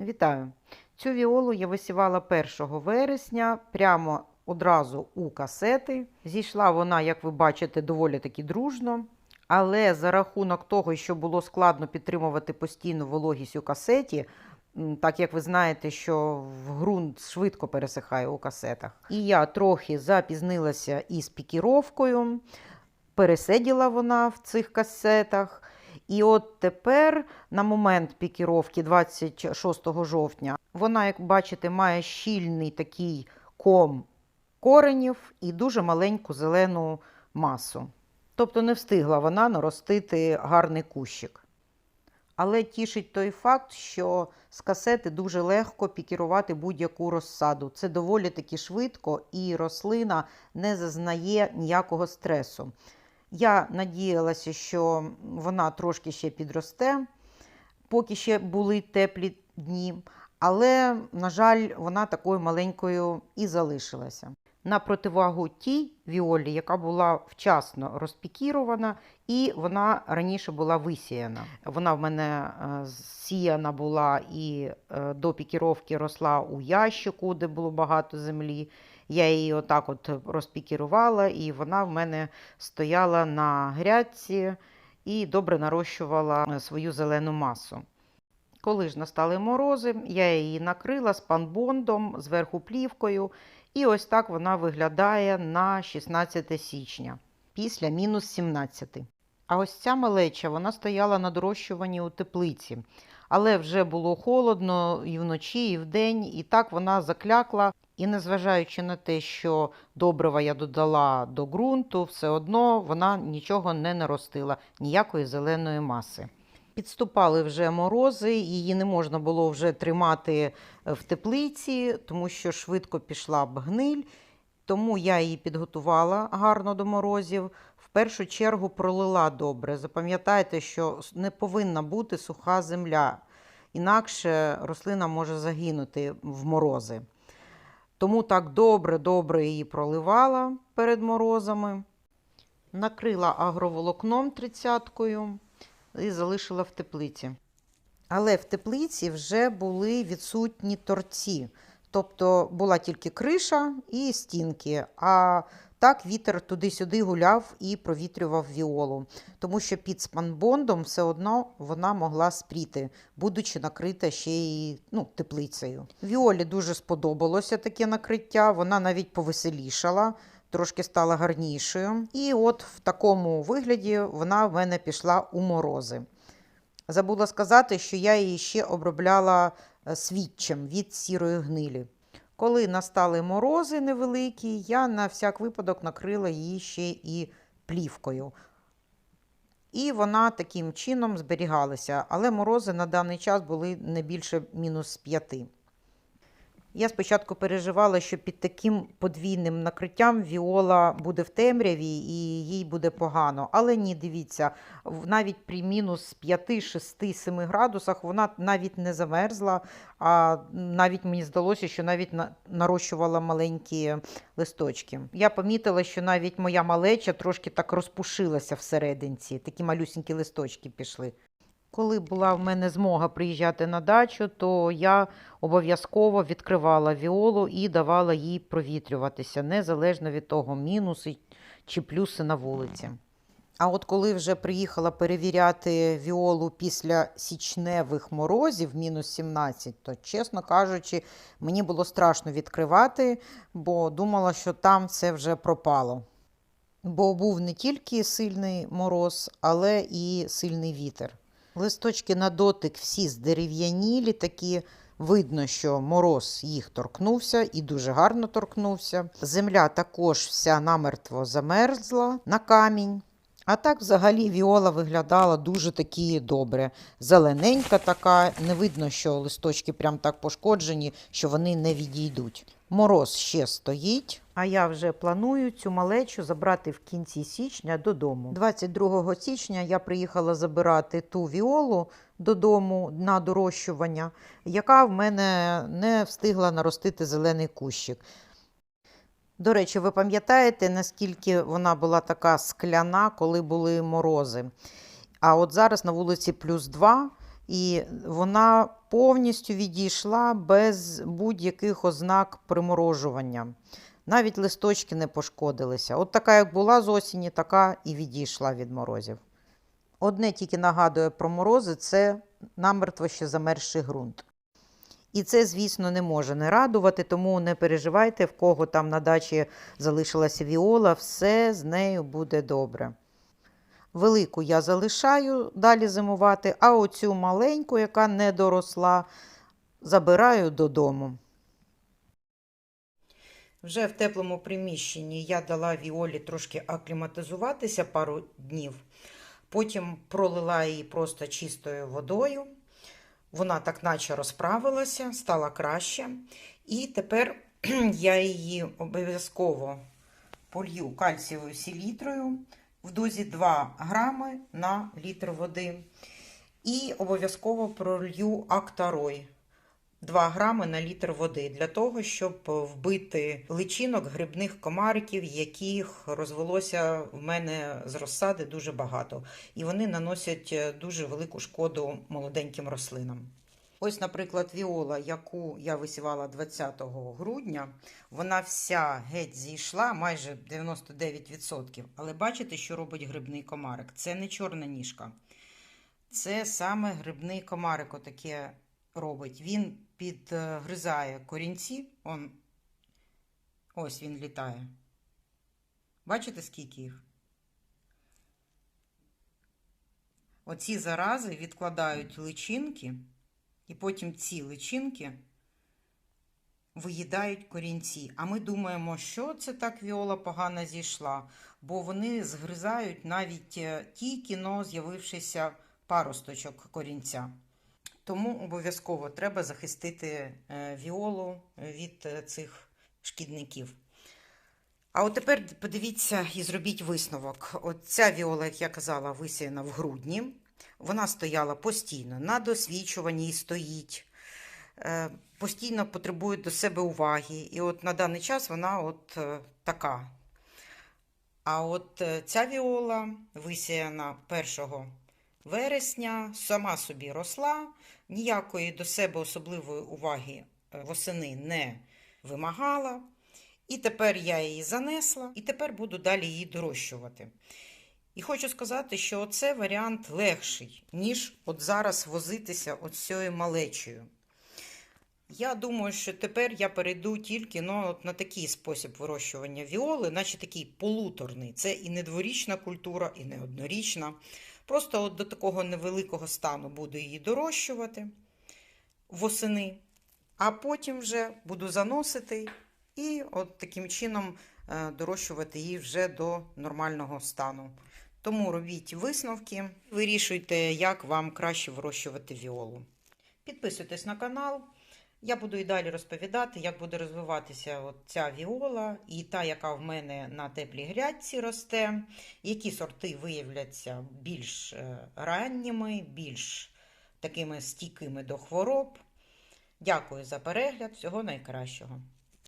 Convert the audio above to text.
Вітаю! Цю віолу я висівала 1 вересня прямо одразу у касети. Зійшла вона, як ви бачите, доволі таки дружно. Але за рахунок того, що було складно підтримувати постійну вологість у касеті, так як ви знаєте, що ґрунт швидко пересихає у касетах. І я трохи запізнилася із пікіровкою, пересиділа вона в цих касетах. І от тепер, на момент пікіровки 26 жовтня, вона, як бачите, має щільний такий ком коренів і дуже маленьку зелену масу. Тобто не встигла вона наростити гарний кущик. Але тішить той факт, що з касети дуже легко пікірувати будь-яку розсаду. Це доволі таки швидко, і рослина не зазнає ніякого стресу. Я надіялася, що вона трошки ще підросте, поки ще були теплі дні. Але, на жаль, вона такою маленькою і залишилася. На противагу тій віолі, яка була вчасно розпікірована, і вона раніше була висіяна. Вона в мене е, сіяна була і е, до пікіровки росла у ящику, де було багато землі. Я її отак от розпікірувала, і вона в мене стояла на грядці і добре нарощувала е, свою зелену масу. Коли ж настали морози, я її накрила спанбондом, зверху плівкою, і ось так вона виглядає на 16 січня, після мінус 17. А ось ця малеча вона стояла на дорощуванні у теплиці. Але вже було холодно і вночі, і вдень, і так вона заклякла. І незважаючи на те, що добрива я додала до ґрунту, все одно вона нічого не наростила, ніякої зеленої маси. Підступали вже морози, її не можна було вже тримати е, в теплиці, тому що швидко пішла б гниль. Тому я її підготувала гарно до морозів. В першу чергу пролила добре. Запам'ятайте, що не повинна бути суха земля, інакше рослина може загинути в морози. Тому так добре-добре її проливала перед морозами, накрила агроволокном тридцяткою і залишила в теплиці. Але в теплиці вже були відсутні торці. Тобто була тільки криша і стінки. А так вітер туди-сюди гуляв і провітрював віолу. Тому що під спанбондом все одно вона могла спріти, будучи накрита ще й ну, теплицею. Віолі дуже сподобалося таке накриття, вона навіть повеселішала. Трошки стала гарнішою. І от в такому вигляді вона в мене пішла у морози. Забула сказати, що я її ще обробляла е, свідчем від сірої гнилі. Коли настали морози невеликі, я на всяк випадок накрила її ще і плівкою. І вона таким чином зберігалася, але морози на даний час були не більше мінус 5. Я спочатку переживала, що під таким подвійним накриттям віола буде в темряві і їй буде погано. Але ні, дивіться, навіть при мінус 5, 6, 7 градусах вона навіть не замерзла, а навіть мені здалося, що навіть нарощувала маленькі листочки. Я помітила, що навіть моя малеча трошки так розпушилася всерединці, такі малюсінькі листочки пішли. Коли була в мене змога приїжджати на дачу, то я обов'язково відкривала віолу і давала їй провітрюватися, незалежно від того, мінуси чи плюси на вулиці. А от коли вже приїхала перевіряти віолу після січневих морозів, мінус 17, то, чесно кажучи, мені було страшно відкривати, бо думала, що там все вже пропало. Бо був не тільки сильний мороз, але і сильний вітер. Листочки на дотик всі здерев'янілі, такі видно, що мороз їх торкнувся і дуже гарно торкнувся. Земля також вся намертво замерзла на камінь. А так взагалі віола виглядала дуже таки добре. Зелененька така, не видно, що листочки прям так пошкоджені, що вони не відійдуть. Мороз ще стоїть, а я вже планую цю малечу забрати в кінці січня додому. 22 січня я приїхала забирати ту віолу додому на дорощування, яка в мене не встигла наростити зелений кущик. До речі, ви пам'ятаєте, наскільки вона була така скляна, коли були морози? А от зараз на вулиці плюс 2, і вона повністю відійшла без будь-яких ознак приморожування. Навіть листочки не пошкодилися. От така, як була з осені, така і відійшла від морозів. Одне тільки нагадує про морози це намертво ще замерзший ґрунт. І це, звісно, не може не радувати, тому не переживайте, в кого там на дачі залишилася віола, все з нею буде добре. Велику я залишаю далі зимувати, а оцю маленьку, яка не доросла, забираю додому. Вже в теплому приміщенні я дала віолі трошки акліматизуватися пару днів. Потім пролила її просто чистою водою. Вона так наче розправилася, стала краще. І тепер я її обов'язково полью кальцієвою селітрою в дозі 2 грами на літр води. І обов'язково пролью актарой 2 грами на літр води для того, щоб вбити личинок грибних комариків, яких розвелося в мене з розсади дуже багато. І вони наносять е, дуже велику шкоду молоденьким рослинам. Ось, наприклад, віола, яку я висівала 20 грудня, вона вся геть зійшла, майже 99%. Але бачите, що робить грибний комарик? Це не чорна ніжка. Це саме грибний комарик отаке робить. Він підгризає корінці. Он, ось він літає. Бачите, скільки їх? Оці зарази відкладають личинки, і потім ці личинки виїдають корінці. А ми думаємо, що це так віола погано зійшла, бо вони згризають навіть е, тільки но з'явившися паросточок корінця. Тому обов'язково треба захистити е, віолу від е, цих шкідників. А от тепер подивіться і зробіть висновок. От ця віола, як я казала, висіяна в грудні. Вона стояла постійно на досвідчуванні і стоїть. Е, Постійно потребує до себе уваги. І от на даний час вона от така. А от ця віола висіяна 1 вересня, сама собі росла, ніякої до себе особливої уваги е, восени не вимагала. І тепер я її занесла, і тепер буду далі її дорощувати. І хочу сказати, що це варіант легший, ніж от зараз возитися от цією малечею. Я думаю, що тепер я перейду тільки ну, от на такий спосіб вирощування віоли, наче такий полуторний. Це і не дворічна культура, і не однорічна. Просто от до такого невеликого стану буду її дорощувати восени, а потім вже буду заносити і от таким чином е, дорощувати її вже до нормального стану. Тому робіть висновки, вирішуйте, як вам краще вирощувати віолу. Підписуйтесь на канал. Я буду і далі розповідати, як буде розвиватися ця віола, і та, яка в мене на теплій грядці росте, які сорти виявляться більш е, ранніми, більш такими стійкими до хвороб. Дякую за перегляд, всього найкращого.